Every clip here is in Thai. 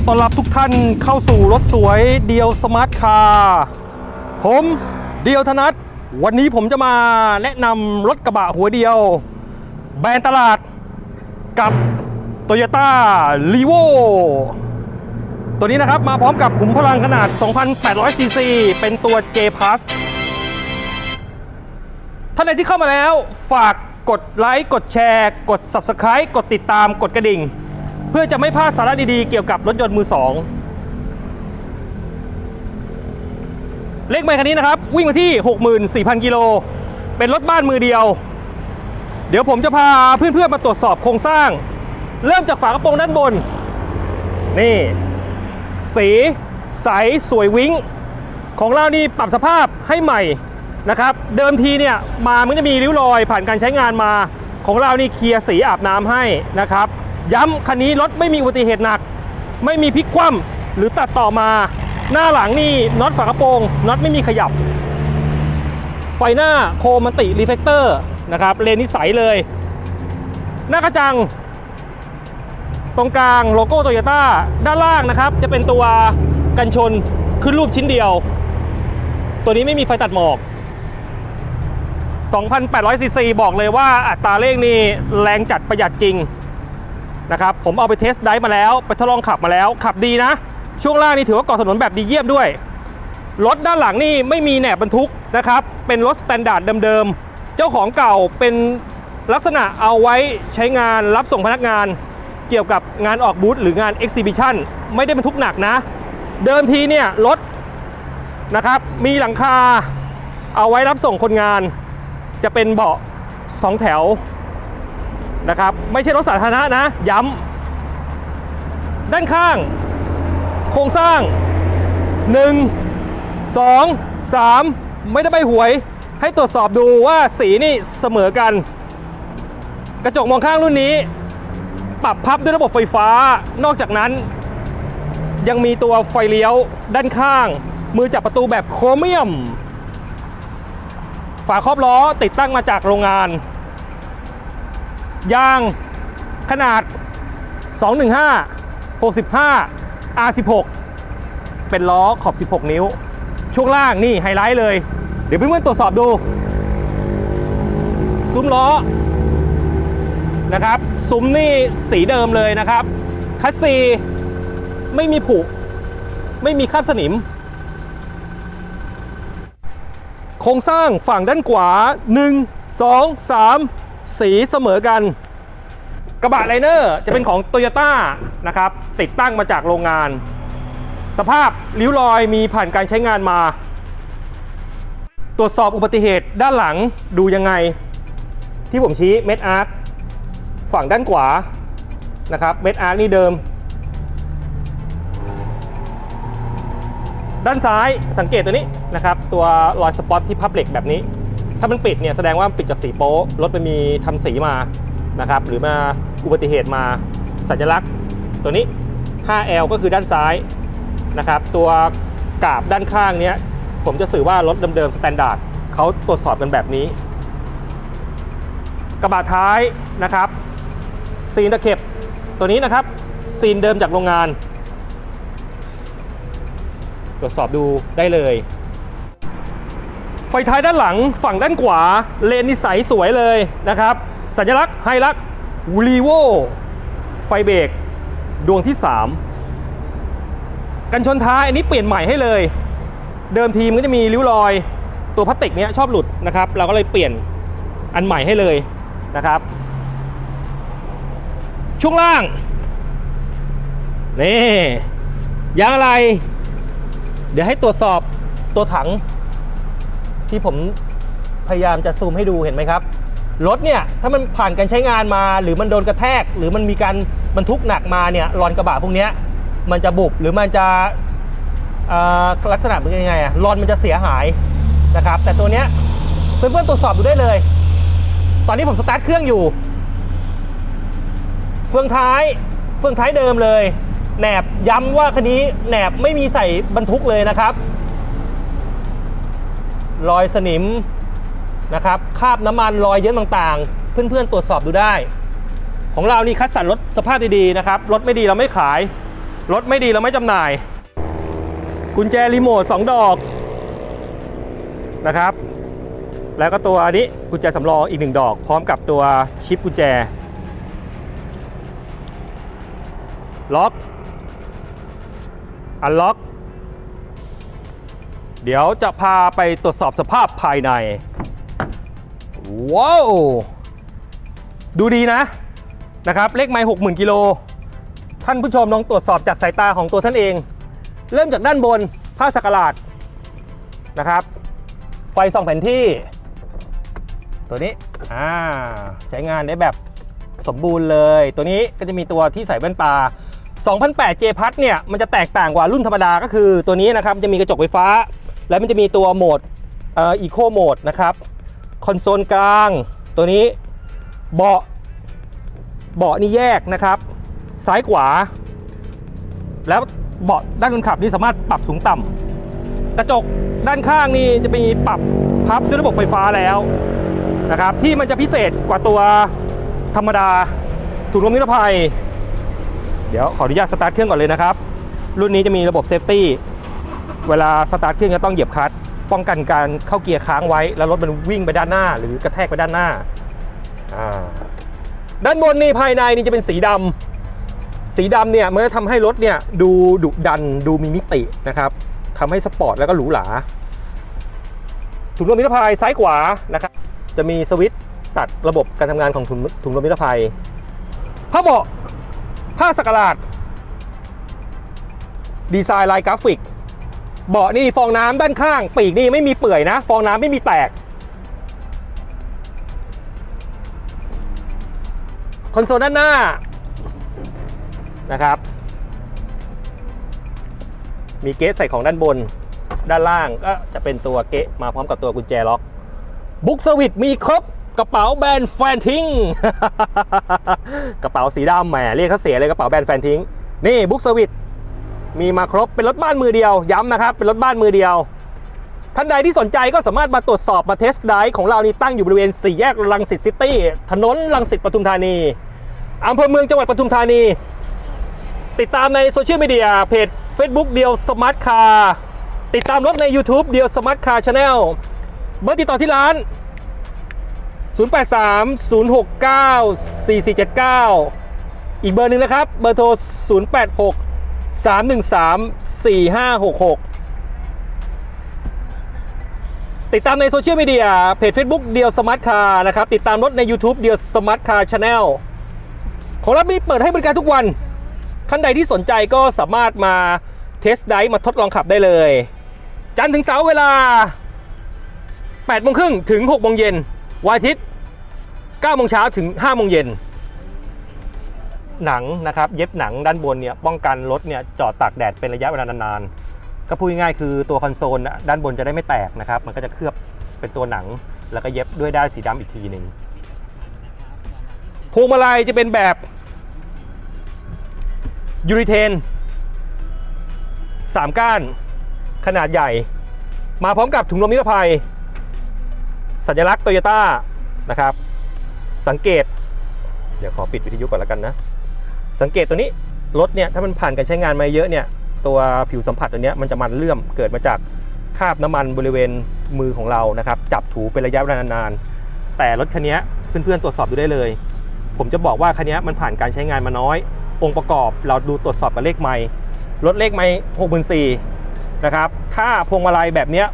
อต้อนรับทุกท่านเข้าสู่รถสวยเดียวสมาร์ทคาร์ผมเดียวธนัทวันนี้ผมจะมาแนะนำรถกระบะหัวเดียว แบรนด์ตลาดกับ Toyota r e v o ตัวนี้นะครับมาพร้อมกับขุมพลังขนาด 2,800 ซีซี เป็นตัว J Plus ท่านใดที่เข้ามาแล้วฝากกดไลค์ กดแชร์ กด Subscribe กดติดตามกดกระดิ่ง เพื่อจะไม่พลาดสาระดีๆ เกี่ยวกับรถยนต์มือสองเลขไมค์คันนี้นะครับ วิ่งมาที่ 64,000 กิโล เป็นรถบ้านมือเดียว เดี๋ยวผมจะพาเพื่อนๆมาตรวจสอบโครงสร้าง เริ่มจากฝากระโปรงด้านบน นี่ สีใสสวยวิ้ง ของเรานี่ปรับสภาพให้ใหม่นะครับ เดิมทีเนี่ยมามันจะมีริ้วรอยผ่านการใช้งานมา ของเรานี่เคลียร์สีอาบน้ำให้นะครับ ย้ำคันนี้รถไม่มีอุบัติเหตุหนัก ไม่มีพลิกคว่ำหรือตัดต่อมา หน้าหลังนี่น็อตฝากระโปรงน็อตไม่มีขยับ ไฟหน้าโคมันติรีเฟกเตอร์นะครับเลนนิสัยเลย หน้ากระจัง ตรงกลางโลโก้โตโยต้าด้านล่างนะครับ จะเป็นตัวกันชนขึ้นรูปชิ้นเดียว ตัวนี้ไม่มีไฟตัดหมอก2,800ซีซีบอกเลยว่าอัตราเร่งนี่แรงจัดประหยัดจริง นะครับผมเอาไปเทสไดฟ์มาแล้ว ไปทดลองขับมาแล้ว ขับดีนะ ช่วงล่างนี่ถือว่าเกาะถนนแบบดีเยี่ยมด้วย รถด้านหลังนี่ไม่มีแหนบบรรทุกนะครับ เป็นรถสแตนดาร์ดเดิมๆ เจ้าของเก่าเป็นลักษณะเอาไว้ใช้งานรับส่งพนักงานเกี่ยวกับงานออกบูธหรืองานเอ็กซิบิชันไม่ได้บรรทุกหนักนะ เดิมทีเนี่ยรถนะครับมีหลังคาเอาไว้รับส่งคนงาน จะเป็นเบาะสองแถว นะครับไม่ใช่รถสาธารณะนะย้ำด้านข้าง โครงสร้าง 1 2 3 ไม่ได้ใบหวย ให้ตรวจสอบดูว่าสีนี่เสมอกัน กระจกมองข้างรุ่นนี้ ปรับพับด้วยระบบไฟฟ้านอกจากนั้นยังมีตัวไฟเลี้ยวด้านข้าง มือจับประตูแบบโครเมียม ฝาครอบล้อติดตั้งมาจากโรงงาน ยางขนาด 215 65 R16 เป็นล้อขอบ 16 นิ้ว ช่วงล่างนี่ไฮไลท์เลย เดี๋ยวเพื่อนๆตรวจสอบดู ซุ้มล้อนะครับ ซุ้มนี่สีเดิมเลยนะครับ คัสซีไม่มีผุ ไม่มีคราบสนิม โครงสร้างฝั่งด้านขวา 1 2 3 สีเสมอกัน กระบะไลเนอร์จะเป็นของ t o y ยต้านะครับ ติดตั้งมาจากโรงงาน สภาพริ้วรอยมีผ่านการใช้งานมา ตรวจสอบอุบัติเหตุด้านหลังดูยังไง ที่ผมชี้เม็ดอาร์คฝั่งด้านขวานะครับเม็ดอาร์คนี่เดิม ด้านซ้ายสังเกตตัวนี้นะครับ ตัวรอยสปอตที่พับเหล็กแบบนี้ ถ้ามันปิดเนี่ยแสดงว่าปิดจากสีโป๊ะรถมันมีทำสีมานะครับหรือมาอุบัติเหตุมาสัญลักษณ์ ตัวนี้ 5L ก็คือด้านซ้ายนะครับตัวกาบด้านข้างเนี้ยผมจะสื่อว่ารถเดิมๆสแตนดาร์ดเขาตรวจสอบกันแบบนี้ กระบะท้ายนะครับซีนตะเข็บตัวนี้นะครับซีนเดิมจากโรงงาน ตรวจสอบดูได้เลย ไฟท้ายด้านหลังฝั่งด้านขวา เลนนิสัยสวยเลยนะครับ สัญลักษณ์ไฮลักรีโวไฟเบรกดวงที่ 3 กันชนท้ายอันนี้เปลี่ยนใหม่ให้เลย เดิมทีมก็จะมีริ้วรอย ตัวพลาสติกเนี้ยชอบหลุดนะครับ เราก็เลยเปลี่ยนอันใหม่ให้เลยนะครับ ช่วงล่าง นี่ยางอะไร เดี๋ยวให้ตรวจสอบตัวถัง ที่ผมพยายามจะซูมให้ดูเห็นไหมครับรถเนี่ยถ้ามันผ่านการใช้งานมา หรือมันโดนกระแทก หรือมันมีการบรรทุกหนักมาเนี่ยรอนกระบะพวกนี้มันจะบุบหรือมันจะลักษณะเป็นยังไงอะรอนมันจะเสียหายนะครับ แต่ตัวเนี้ยเพื่อนๆตรวจสอบดูได้เลย ตอนนี้ผมสตาร์ทเครื่องอยู่ เฟืองท้ายเฟืองท้ายเดิมเลยแหนบย้ำว่าคันนี้แหนบไม่มีใส่บรรทุกเลยนะครับ รอยสนิมนะครับคราบน้ำมันรอยเยิ้มต่างๆ เพื่อนๆตรวจสอบดูได้ ของเรานี่คัดสรรรถสภาพดีๆนะครับรถไม่ดีเราไม่ขาย รถไม่ดีเราไม่จำหน่าย กุญแจรีโมท2ดอกนะครับ แล้วก็ตัวนี้กุญแจสำรองอีกหนึ่งดอก พร้อมกับตัวชิปกุญแจ ล็อก อันล็อก เดี๋ยวจะพาไปตรวจสอบสภาพภายใน ว้าว ดูดีนะนะครับ เลขไมล์หกหมื่นกิโล ท่านผู้ชมลองตรวจสอบจากสายตาของตัวท่านเอง เริ่มจากด้านบนผ้าสักหลาดนะครับ ไฟส่องแผนที่ ตัวนี้อ่าใช้งานได้แบบสมบูรณ์เลย ตัวนี้ก็จะมีตัวที่ใส่แว่นตา2008 J พัทเนี่ยมันจะแตกต่างกว่ารุ่นธรรมดาก็คือตัวนี้นะครับจะมีกระจกไฟฟ้า แล้วมันจะมีตัวโหมดอีโคโหมดนะครับคอนโซลกลางตัวนี้เบาะเบาะนี่แยกนะครับ ซ้ายขวา แล้วเบาะด้านคนขับนี่สามารถปรับสูงต่ำกระจกด้านข้างนี่จะมีปรับพับด้วยระบบไฟฟ้าแล้วนะครับที่มันจะพิเศษกว่าตัวธรรมดาถุงลมนิรภัย เดี๋ยวขออนุญาตสตาร์ทเครื่องก่อนเลยนะครับ รุ่นนี้จะมีระบบเซฟตี้ เวลาสตาร์ทเครื่องจะต้องเหยียบคลัตช์ป้องกันการเข้าเกียร์ค้างไว้ แล้วรถมันวิ่งไปด้านหน้า หรือกระแทกไปด้านหน้าอ่าด้านบนนี่ภายในนี่จะเป็นสีดำสีดำเนี่ยมันจะทำให้รถเนี่ยดูดุดันดูมีมิตินะครับทำให้สปอร์ตแล้วก็หรูหราถุงลมนิรภัยซ้ายขวานะครับจะมีสวิตช์ตัดระบบการทำงานของถุงถุงลมนิรภัยผ้าเบาะผ้าสักหลาด ดีไซน์ลายกราฟิก เบาะนี่ฟองน้ำด้านข้าง ปีกนี่ไม่มีเปื่อยนะ ฟองน้ำไม่มีแตก คอนโซลด้านหน้านะครับ มีเกสใส่ของด้านบน ด้านล่างก็จะเป็นตัวเกะมาพร้อมกับตัวกุญแจล็อก บุ๊กสวิตมีครบกระเป๋าแบรนด์แฟนทิ้ง กระเป๋าสีดำแหมเรียกเขาเสียเลยกระเป๋าแบรนด์แฟนทิ้ง นี่บุ๊กสวิต มีมาครบเป็นรถบ้านมือเดียวย้ำนะครับ เป็นรถบ้านมือเดียว ท่านใดที่สนใจก็สามารถมาตรวจสอบมาเทสไดร์ของเรานี่ตั้งอยู่บริเวณสี่แยกลังสิตซิตี้ถนนลังสิตปทุมธานีอำเภอเมืองจังหวัดปทุมธานี ติดตามในโซเชียลมีเดียเพจ Facebook เดียวสมาร์ทคาร์ติดตามรถใน YouTube เดียวสมาร์ทคาร์ชาแนลเบอร์ติดต่อที่ร้าน 083 069 4479 อีกเบอร์หนึ่งนะครับ เบอร์โทร 086 313 4566 ติดตามในโซเชียลมีเดียเพจ Facebook เดียวสมาร์ทคาร์นะครับ ติดตามรถใน YouTube เดียวสมาร์ทคาร์ชาแนลของเรามีเปิดให้บริการทุกวัน ท่านใดที่สนใจก็สามารถมาเทสไดร์มาทดลองขับได้เลย จันทร์ถึงเสาร์เวลา8โมงครึ่งถึง6โมงเย็นวันอาทิตย์9โมงเช้าถึง5โมงเย็น หนังนะครับเย็บหนังด้านบนเนี่ยป้องกันรถเนี่ยจอดตากแดดเป็นระยะเวลานานๆก็พูดง่ายคือตัวคอนโซลด้านบนจะได้ไม่แตกนะครับมันก็จะเคลือบเป็นตัวหนัง แล้วก็เย็บด้วยด้านสีดำอีกทีหนึ่งพวงมาลัยจะเป็นแบบยูริเทน3 ก้านขนาดใหญ่ มาพร้อมกับถุงลมนิรภัย สัญลักษณ์โตโยต้านะครับ สังเกต เดี๋ยวขอปิดวิทยุก่อนแล้วกันนะ สังเกตตัวนี้รถเนี่ยถ้ามันผ่านการใช้งานมาเยอะเนี่ยตัวผิวสัมผัสตัวนี้มันจะมันเลื่อมเกิดมาจากคราบน้ำมันบริเวณมือของเรานะครับจับถูเป็นระยะเวลานานๆแต่รถคันนี้เพื่อนๆตรวจสอบดูได้เลย ผมจะบอกว่าคันนี้มันผ่านการใช้งานมาน้อย องค์ประกอบเราดูตรวจสอบกับเลขไมล์รถเลขไมล์หกหมื่นสี่นะครับถ้าพวงมาลัยแบบเนี้ย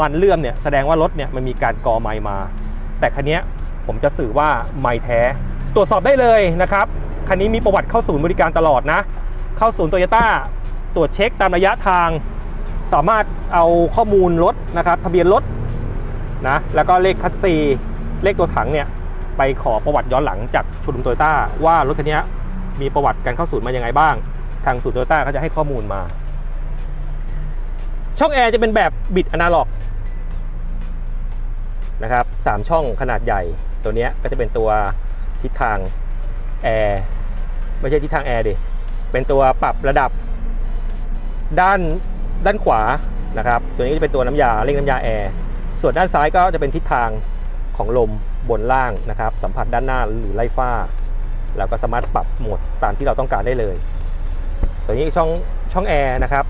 มันเลื่อมเนี่ยแสดงว่ารถเนี่ยมันมีการกอไมล์มา แต่คันนี้ผมจะสื่อว่าไมล์แท้ ตรวจสอบได้เลยนะครับ คันนี้มีประวัติเข้าศูนย์บริการตลอดนะ เข้าศูนย์โตโยต้าตรวจเช็คตามระยะทาง สามารถเอาข้อมูลรถนะครับทะเบียนรถนะแล้วก็เลขคัสซีเลขตัวถังเนี่ยไปขอประวัติย้อนหลังจากชว์รูมโตโยต้าว่ารถคันนี้มีประวัติการเข้าศูนย์มายังไงบ้าง ทางศูนย์โตโยต้าเขาจะให้ข้อมูลมา ช่องแอร์จะเป็นแบบบิดอนาล็อกนะครับสามช่องขนาดใหญ่ตัวเนี้ยก็จะเป็นตัวทิศทางแอร์ ไม่ใช่ทิศทางแอร์ดิเป็นตัวปรับระดับ ด้านด้านขวานะครับ ตัวนี้จะเป็นตัวน้ำยาเร่งน้ำยาแอร์ส่วนด้านซ้ายก็จะเป็นทิศทางของลมบนล่างนะครับ สัมผัสด้านหน้าหรือไล่ฟ้าแล้วก็สามารถปรับโหมดตามที่เราต้องการได้เลย ตัวนี้ช่องช่องแอร์นะครับ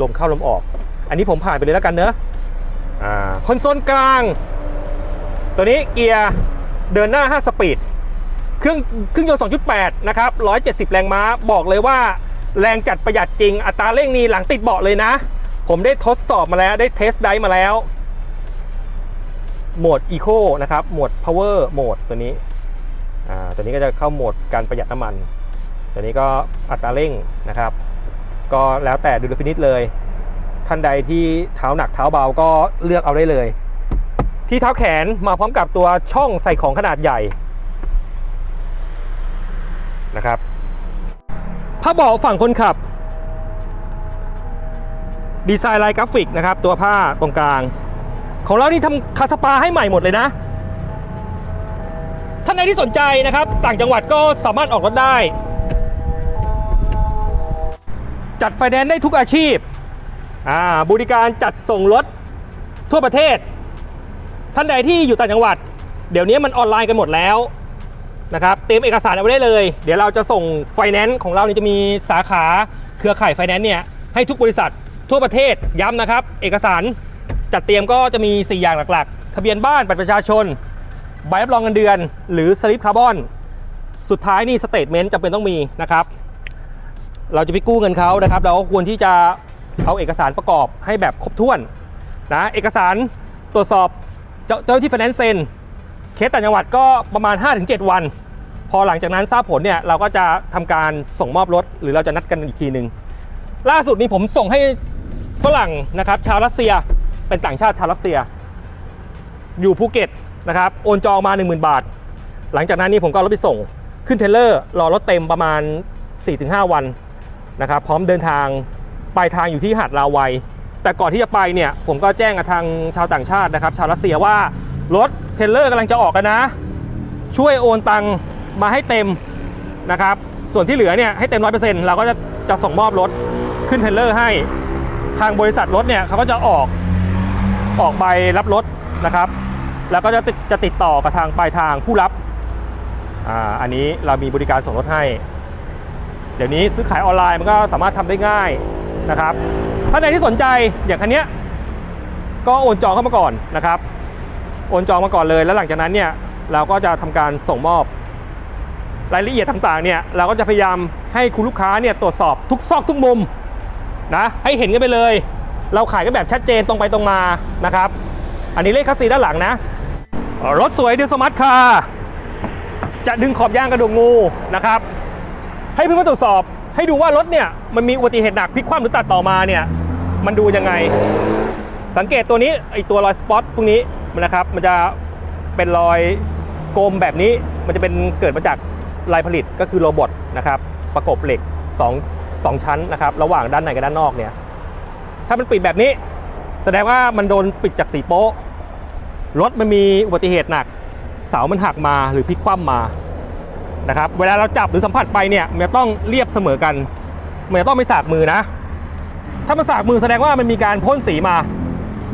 ลมเข้าลมออก อันนี้ผมผ่านไปเลยแล้วกันเนอะอ่าคอนโซลกลาง ตัวนี้เกียร์เดินหน้า 5 สปีด เครื่องเครื่องยนต์ 2.8 นะครับ 170 แรงม้า บอกเลยว่าแรงจัดประหยัดจริง อัตราเร่งนี่หลังติดเบาะเลยนะ ผมได้ทดสอบมาแล้ว ได้เทสไดมาแล้ว โหมด Eco นะครับ โหมด Power โหมดตัวนี้ อ่า ตัวนี้ก็จะเข้าโหมดการประหยัดน้ำมัน ตัวนี้ก็อัตราเร่งนะครับ ก็แล้วแต่ดุลพินิษเลย ท่านใดที่เท้าหนักเท้าเบาก็เลือกเอาได้เลย ที่เท้าแขนมาพร้อมกับตัวช่องใส่ของขนาดใหญ่ นะครับผ้าเบาะฝั่งคนขับ ดีไซน์ลายกราฟิกนะครับ ตัวผ้าตรงกลาง ของเรานี่ทำคาสปาให้ใหม่หมดเลยนะท่านใดที่สนใจนะครับ ต่างจังหวัดก็สามารถออกรถได้ จัดไฟแนนซ์ได้ทุกอาชีพอ่าบริการจัดส่งรถทั่วประเทศ ท่านใดที่อยู่ต่างจังหวัด เดี๋ยวนี้มันออนไลน์กันหมดแล้ว นะครับเตรียมเอกสารเอาไว้ได้เลย เดี๋ยวเราจะส่งไฟแนนซ์ของเรานี่จะมีสาขาเครือข่ายไฟแนนซ์เนี่ยให้ทุกบริษัททั่วประเทศย้ำนะครับ เอกสารจัดเตรียมก็จะมี 4 อย่างหลักๆ ทะเบียนบ้านบัตรประชาชน ใบรับรองเงินเดือน หรือสลิปคาร์บอน สุดท้ายนี่สเตทเมนต์จำเป็นต้องมีนะครับ เราจะไปกู้เงินเขานะครับ เราก็ควรที่จะเอาเอกสารประกอบให้แบบครบถ้วนนะเอกสารตรวจสอบเจ้าเจ้าที่ไฟแนนซ์เซ็น เคสต่างจังหวัดก็ประมาณ 5-7 วัน พอหลังจากนั้นทราบผลเนี่ยเราก็จะทำการส่งมอบรถ หรือเราจะนัดกันอีกทีหนึ่งล่าสุดนี้ผมส่งให้ฝรั่งนะครับชาวรัสเซียเป็นต่างชาติชาวรัสเซีย อยู่ภูเก็ตนะครับโอนจองมา 10,000 บาท หลังจากนั้นนี่ผมก็รถไปส่งขึ้นเทลเลอร์รอรถเต็มประมาณ 4-5 วันนะครับพร้อมเดินทางปลายทางอยู่ที่หาดลาวัย แต่ก่อนที่จะไปเนี่ยผมก็แจ้งกับทางชาวต่างชาตินะครับ ชาวรัสเซียว่า รถเทรลเลอร์กำลังจะออกกันนะ ช่วยโอนตังมาให้เต็มนะครับ ส่วนที่เหลือเนี่ยให้เต็มร้อยเปอร์เซ็นต์เราก็จะจะส่งมอบรถขึ้นเทรลเลอร์ให้ ทางบริษัทรถเนี่ยเขาก็จะออกออกใบรับรถนะครับ แล้วก็จะติดจะติดต่อกับทางปลายทางผู้รับอ่าอันนี้เรามีบริการส่งรถให้ เดี๋ยวนี้ซื้อขายออนไลน์มันก็สามารถทำได้ง่ายนะครับ ท่านใดที่สนใจอย่างคันเนี้ยก็โอนจองเข้ามาก่อนนะครับ โอนจองมาก่อนเลย แล้วหลังจากนั้นเนี่ยเราก็จะทำการส่งมอบ รายละเอียดต่างๆเนี่ยเราก็จะพยายามให้คุณลูกค้าเนี่ยตรวจสอบทุกซอกทุกมุมนะให้เห็นกันไปเลย เราขายกันแบบชัดเจนตรงไปตรงมานะครับ อันนี้เลขคัสซีด้านหลังนะ รถสวยเดลสมาร์ทคาร์จะดึงขอบยางกระดูกงูนะครับ ให้เพื่อนๆตรวจสอบให้ดูว่ารถเนี่ยมันมีอุบัติเหตุหนักพลิกคว่ำหรือตัดต่อมาเนี่ยมันดูยังไง สังเกตตัวนี้ไอตัวรอยสปอตพวกนี้ นะครับ มันจะเป็นรอยกลมแบบนี้ มันจะเป็นเกิดมาจากลายผลิตก็คือโรบอทนะครับ ประกบเหล็ก2 2ชั้นนะครับ ระหว่างด้านในกับด้านนอกเนี่ย ถ้ามันปิดแบบนี้ แสดงว่ามันโดนปิดจากสีโป๊ะ รถมันมีอุบัติเหตุหนัก เสามันหักมาหรือพลิกคว่ำมานะครับ เวลาเราจับหรือสัมผัสไปเนี่ย มันจะต้องเรียบเสมอกัน มันจะต้องไม่สากมือนะ ถ้ามันสากมือแสดงว่ามันมีการพ่นสีมา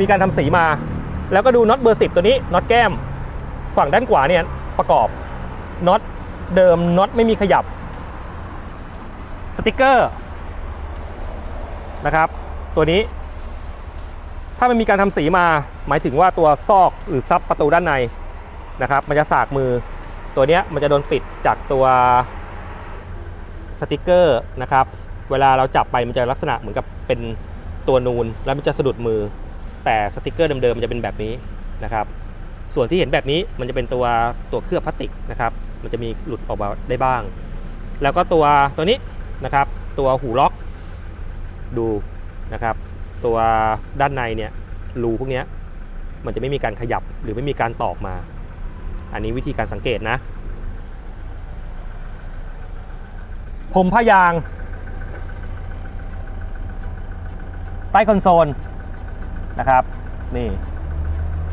มีการทำสีมา แล้วก็ดูน็อตเบอร์สิตัวนี้น็อตแก้ม ฝั่งด้านขวาเนี่ยประกอบน็อตเดิมน็อตไม่มีขยับสติกเกอร์นะครับ ตัวนี้ ถ้ามันมีการทำสีมา หมายถึงว่าตัวซอกหรือซับประตูด้านในนะครับ มันจะสากมือ ตัวเนี้ยมันจะโดนปิดจากตัวสติกเกอร์นะครับ เวลาเราจับไปมันจะลักษณะเหมือนกับเป็นตัวนูน แล้วมันจะสะดุดมือ แต่สติกเกอร์เดิมๆมันจะเป็นแบบนี้นะครับ ส่วนที่เห็นแบบนี้มันจะเป็นตัวตัวเคลือบพลาสติกนะครับ มันจะมีหลุดออกมาได้บ้าง แล้วก็ตัวตัวนี้นะครับ ตัวหูล็อกดูนะครับ ตัวด้านในเนี่ยรูพวกนี้มันจะไม่มีการขยับหรือไม่มีการตอกมา อันนี้วิธีการสังเกตนะผมพยาง ใต้คอนโซล นะครับนี่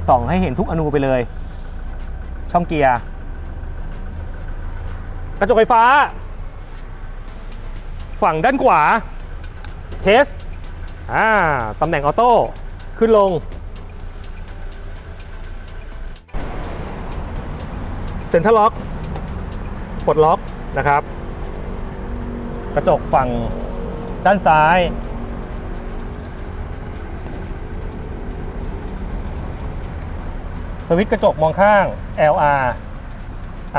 ส่องให้เห็นทุกอนูไปเลย ช่องเกียร์กระจกไฟฟ้า ฝั่งด้านขวาเทสอ่าตำแหน่งออโต้ขึ้นลงเซ็นทรัลล็อกปลดล็อกนะครับ กระจกฝั่งด้านซ้าย สวิตช์กระจกมองข้าง LR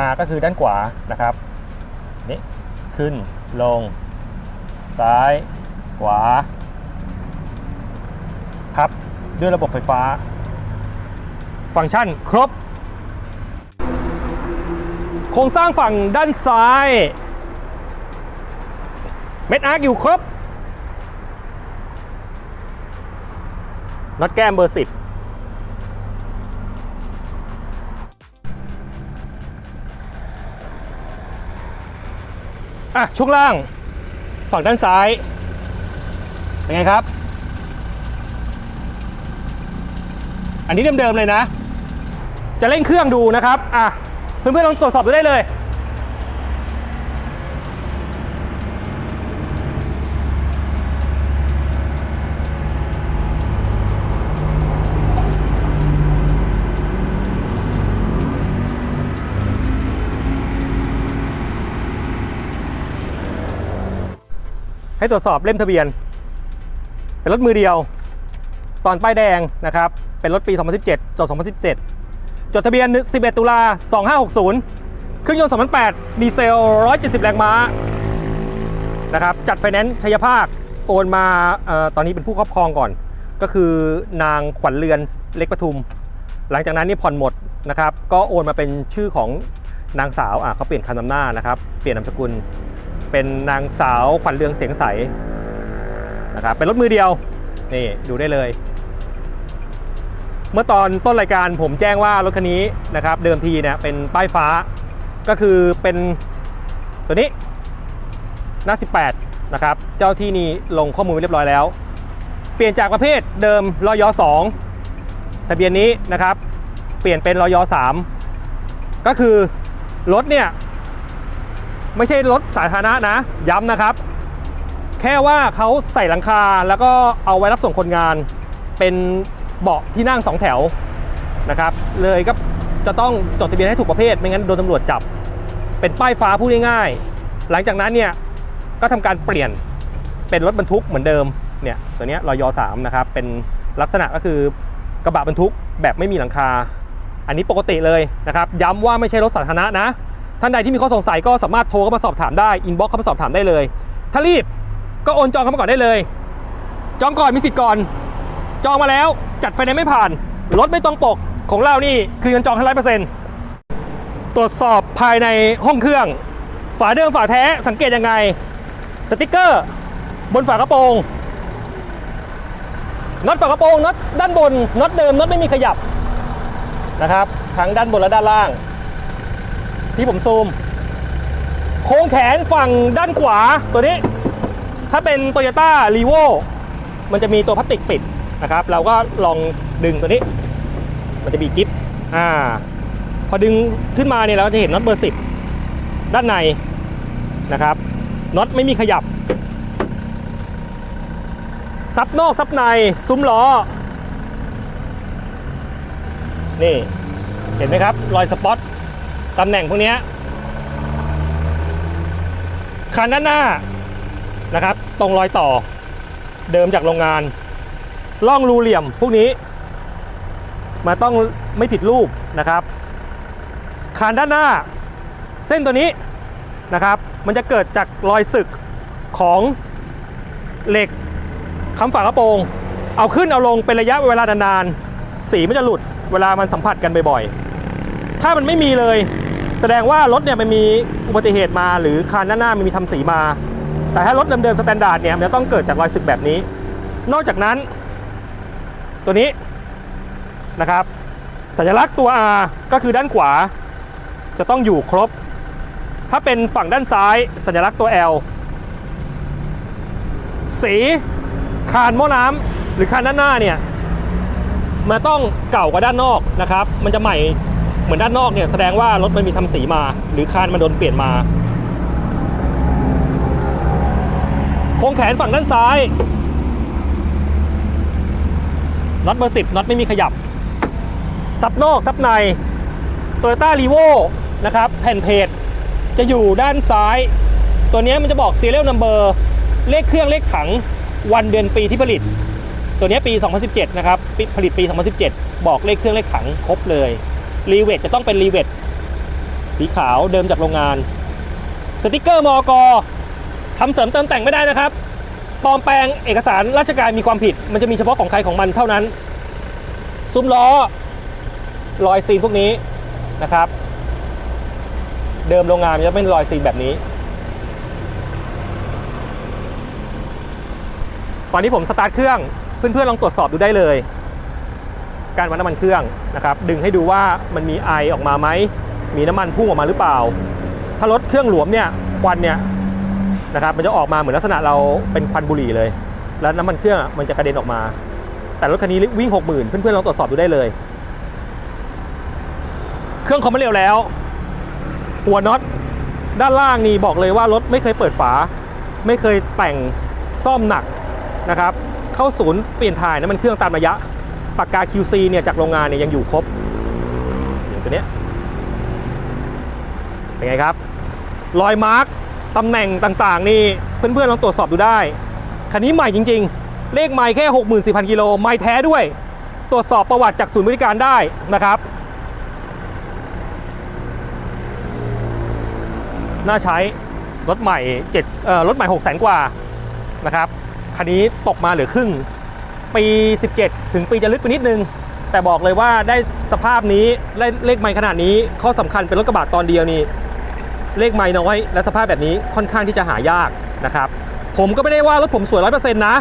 R ก็คือด้านขวานะครับนี่ขึ้นลง ซ้ายขวา พับด้วยระบบไฟฟ้า ฟังก์ชันครบ โครงสร้างฝั่งด้านซ้าย เม็ดอาร์กอยู่ครบน็อตแก้มเบอร์ 10 อะช่วงล่างฝั่งด้านซ้าย เป็นไงครับ อันนี้เดิมๆเลยนะ จะเร่งเครื่องดูนะครับ อะ เพื่อนๆลองตรวจสอบดูได้เลย ให้ตรวจสอบเล่มทะเบียน เป็นรถมือเดียว ตอนป้ายแดงนะครับ เป็นรถปี 2017จด2017 จดทะเบียน 11 ตุลา 2560 เครื่องยนต์ 2008 ดีเซล 170 แรงม้านะครับ จัดไฟแนนซ์ชัยภาค โอนมาออตอนนี้เป็นผู้ครอบครองก่อน ก็คือนางขวัญเรือนเล็กปทุม หลังจากนั้นนี่ผ่อนหมดนะครับ ก็โอนมาเป็นชื่อของ นางสาวอะเขาเปลี่ยนคำนำหน้านะครับ เปลี่ยนนามสกุล เป็นนางสาวขวัญเรืองเสียงใสนะครับเป็นรถมือเดียวนี่ดูได้เลย เมื่อตอนต้นรายการผมแจ้งว่ารถคันนี้นะครับ เดิมทีเนี่ยเป็นป้ายฟ้า ก็คือเป็นตัวนี้หน้า 18 นะครับ เจ้าที่นี่ลงข้อมูลไว้เรียบร้อยแล้ว เปลี่ยนจากประเภทเดิมรอยอ2ทะเบียนนี้นะครับ เปลี่ยนเป็นรอย3ก็คือ รถเนี่ย ไม่ใช่รถสาธารณะนะ ย้ำนะครับ แค่ว่าเขาใส่หลังคาแล้วก็เอาไว้รับส่งคนงาน เป็นเบาะที่นั่งสองแถวนะครับ เลยก็จะต้องจดทะเบียนให้ถูกประเภท ไม่งั้นโดนตำรวจจับ เป็นป้ายฟ้าพูดง่ายๆ หลังจากนั้นเนี่ยก็ทำการเปลี่ยนเป็นรถบรรทุกเหมือนเดิมเนี่ยตัวนี้รอยสามนะครับเป็นลักษณะก็คือกระบะบรรทุกแบบไม่มีหลังคา อันนี้ปกติเลยนะครับย้ำว่าไม่ใช่รถสาธารณะนะ ท่านใดที่มีข้อสงสัยก็สามารถโทรเข้ามาสอบถามได้อินบ็อกซ์เข้ามาสอบถามได้เลย ถ้ารีบก็โอนจองเข้ามาก่อนได้เลย จองก่อนมีสิทธิ์ก่อน จองมาแล้วจัดไฟแนนซ์ไม่ผ่านรถไม่ตรงปกของเรานี่คือเงินจองทั้งร้อยเปอร์เซ็นต์ตรวจสอบภายในห้องเครื่อง ฝาเดิมฝาแท้สังเกตยังไง สติกเกอร์ บนฝากระโปรงน็อตฝากระโปรงน็อตด้านบนน็อตเดิมน็อตไม่มีขยับ นะครับ ทั้งด้านบนและด้านล่าง ที่ผมซูม โค้งแขนฝั่งด้านขวาตัวนี้ ถ้าเป็น Toyota r e v o มันจะมีตัวพลาสติกปิดนะครับ เราก็ลองดึงตัวนี้ มันจะมีจิ๊บอ่า พอดึงขึ้นมาเนี่ยเราก็จะเห็นน็อตเบอร์10ด้านในนะครับน็อตไม่มีขยับซับนอกซับในซุ้มล้อ นี่เห็นไหมครับ รอยสปอตตำแหน่งพวกนี้คันด้านหน้านะครับ ตรงรอยต่อเดิมจากโรงงานล่องรูเหลี่ยมพวกนี้ มาต้องไม่ผิดรูปนะครับคานด้านหน้า เส้นตัวนี้นะครับ มันจะเกิดจากรอยสึกของเหล็กค้ำฝากระโปรง เอาขึ้นเอาลงเป็นระยะเวลานานๆสีมันจะหลุด เวลามันสัมผัสกันบ่อยๆ ถ้ามันไม่มีเลย แสดงว่ารถเนี่ยมันมีอุบัติเหตุมา หรือคานหน้ามันมีทำสีมา แต่ถ้ารถเดิมๆสแตนดาร์ดเนี่ยมันจะต้องเกิดจากรอยสึกแบบนี้ นอกจากนั้น ตัวนี้นะครับ สัญลักษณ์ตัว R ก็คือด้านขวา จะต้องอยู่ครบ ถ้าเป็นฝั่งด้านซ้าย สัญลักษณ์ตัว L สีคานหม้อน้ำหรือคานด้านหน้าเนี่ย มันต้องเก่ากว่าด้านนอกนะครับ มันจะใหม่เหมือนด้านนอกเนี่ยแสดงว่ารถมันมีทำสีมา หรือคานมันโดนเปลี่ยนมาโค้งแขนฝั่งด้านซ้ายน็อตเบอร์สิบน็อตไม่มีขยับ ซับนอกซับในโตโยต้ารีโวนะครับ แผ่นเพจจะอยู่ด้านซ้าย ตัวนี้มันจะบอก serial number เลขเครื่องเลขถังวันเดือนปีที่ผลิต ตัวนี้ปี 2017 นะครับ ผลิตปี 2017 บอกเลขเครื่องเลขถังครบเลย รีเวทจะต้องเป็นรีเวทสีขาวเดิมจากโรงงาน สติกเกอร์มอกทำเสริมเติมแต่งไม่ได้นะครับปลอมแปลงเอกสารราชการมีความผิด มันจะมีเฉพาะของใครของมันเท่านั้น ซุ้มล้อรอยซีนพวกนี้นะครับ เดิมโรงงานมันจะเป็นรอยซีนแบบนี้ ตอนนี้ผมสตาร์ทเครื่อง เพื่อนๆลองตรวจสอบดูได้เลย การวัดน้ำมันเครื่องนะครับ ดึงให้ดูว่ามันมีไอออกมาไหมมีน้ำมันพุ่งออกมาหรือเปล่า ถ้ารถเครื่องหลวมเนี่ยควันเนี่ยนะครับ มันจะออกมาเหมือนลักษณะเราเป็นควันบุหรี่เลย แล้วน้ำมันเครื่องมันจะกระเด็นออกมา แต่รถคันนี้วิ่ง 60,000 เพื่อนๆลองตรวจสอบดูได้เลย เครื่องคอมไม่เร็วแล้วหัวน็อตด้านล่างนี่บอกเลยว่ารถไม่เคยเปิดฝา ไม่เคยแต่งซ่อมหนักนะครับ เข้าศูนย์เปลี่ยนถ่ายน้ำมันเครื่องตามระยะปากกา QC เนี่ยจากโรงงานเนี่ยยังอยู่ครบอย่างตัวเนี้ยเป็นไงครับ รอยมาร์กตำแหน่งต่างๆ นี่เพื่อนๆลองตรวจสอบดูได้ คันนี้ใหม่จริง ๆ เลขไม่แค่ 64,000 กิโลไม่แท้ด้วย ตรวจสอบประวัติจากศูนย์บริการได้นะครับ น่าใช้รถใหม่7เอ่อรถใหม่6 0 0 0 0กว่านะครับ คันนี้ตกมาเหลือครึ่ง ปี 17 ถึงปีจะลึกไปนิดนึง แต่บอกเลยว่าได้สภาพนี้เลเลขไม่ขนาดนี้ข้อสำคัญเป็นรถกระบะตอนเดียวนี่เลขไม่น้อยและสภาพแบบนี้ค่อนข้างที่จะหายากนะครับ ผมก็ไม่ได้ว่ารถผมสวย100%นะ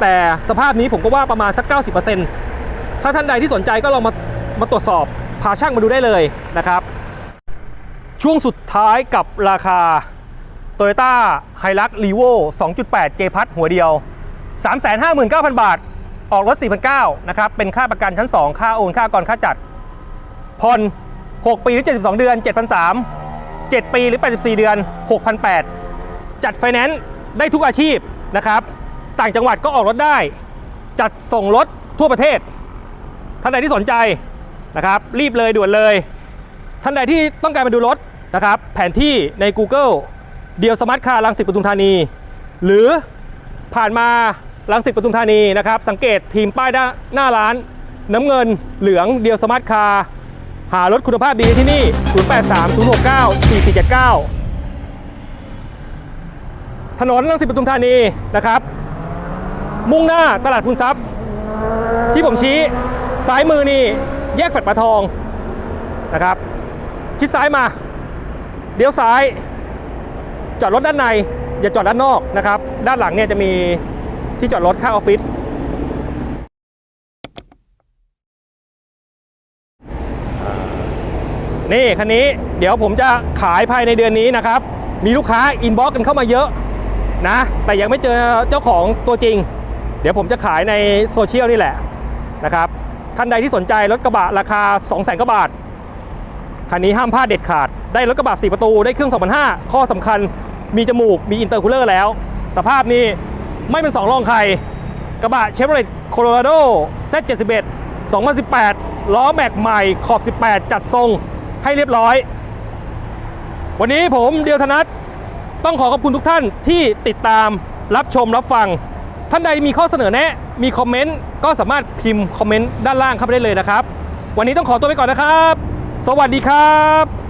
แต่สภาพนี้ผมก็ว่าประมาณสัก 90%ถ้าท่านใดที่สนใจก็ลองมามาตรวจสอบพาช่างมาดูได้เลยนะครับ ช่วงสุดท้ายกับราคา Toyota Hilux Revo 2.8 J พัดหัวเดียว 359,000 บาท ออกรถ 4,900นะครับ เป็นค่าประกันชั้น 2 ค่าโอนค่าก่อนค่าจัดผ่อน6 ปีหรือ 72 เดือน 7,300 7 ปีหรือ 84 เดือน 6,800 จัดไฟแนนซ์ได้ทุกอาชีพนะครับ ต่างจังหวัดก็ออกรถได้ จัดส่งรถทั่วประเทศ ท่านใดที่สนใจนะครับ รีบเลยด่วนเลย ท่านใดที่ต้องการมาดูรถนะครับ แผนที่ใน Google เดียวสมาร์ทคาร์ลังสิตปทุมธานี หรือผ่านมาลังสิตปทุมธานีนะครับ สังเกตทีมป้ายหน้าหน้าร้าน น้ำเงินเหลืองเดียวสมาร์ทคาร์หารถคุณภาพดีที่นี่ 0830694479 ถนนลังสิตปทุมธานีนะครับ มุ่งหน้าตลาดพูนทรัพย์ ที่ผมชี้ซ้ายมือนี่แยกแฟลตปลาทองนะครับ ชิดซ้ายมาเลี้ยวซ้าย จอดรถด้านใน อย่าจอดด้านนอกนะครับ ด้านหลังเนี่ยจะมีที่จอดรถข้างออฟฟิศนี่คันนี้เดี๋ยวผมจะขายภายในเดือนนี้นะครับ มีลูกค้าอินบ็อกกันเข้ามาเยอะนะ แต่ยังไม่เจอเจ้าของตัวจริง เดี๋ยวผมจะขายในโซเชียลนี่แหละนะครับ ท่านใดที่สนใจรถกระบะราคา 2 0 0 0 0 0กว่าบาท คันนี้ห้ามพลาดเด็ดขาด ได้รถกระบะ4ประตู ได้เครื่อง2005ข้อสำคัญ มีจมูก มีอินเตอร์คูลเลอร์แล้ว สภาพนี้ไม่เป็น 2 รองใคร กระบะเชฟโรเลตโคโลราโด Z71 2018 ล้อแม็กใหม่ขอบ 18 จัดทรงให้เรียบร้อย วันนี้ผมเดียวธนัทต้องขอขอบคุณทุกท่านที่ติดตามรับชมรับฟัง ท่านใดมีข้อเสนอแนะ มีคอมเมนต์ ก็สามารถพิมพ์คอมเมนต์ด้านล่างเข้าไปได้เลยนะครับ วันนี้ต้องขอตัวไปก่อนนะครับ สวัสดีครับ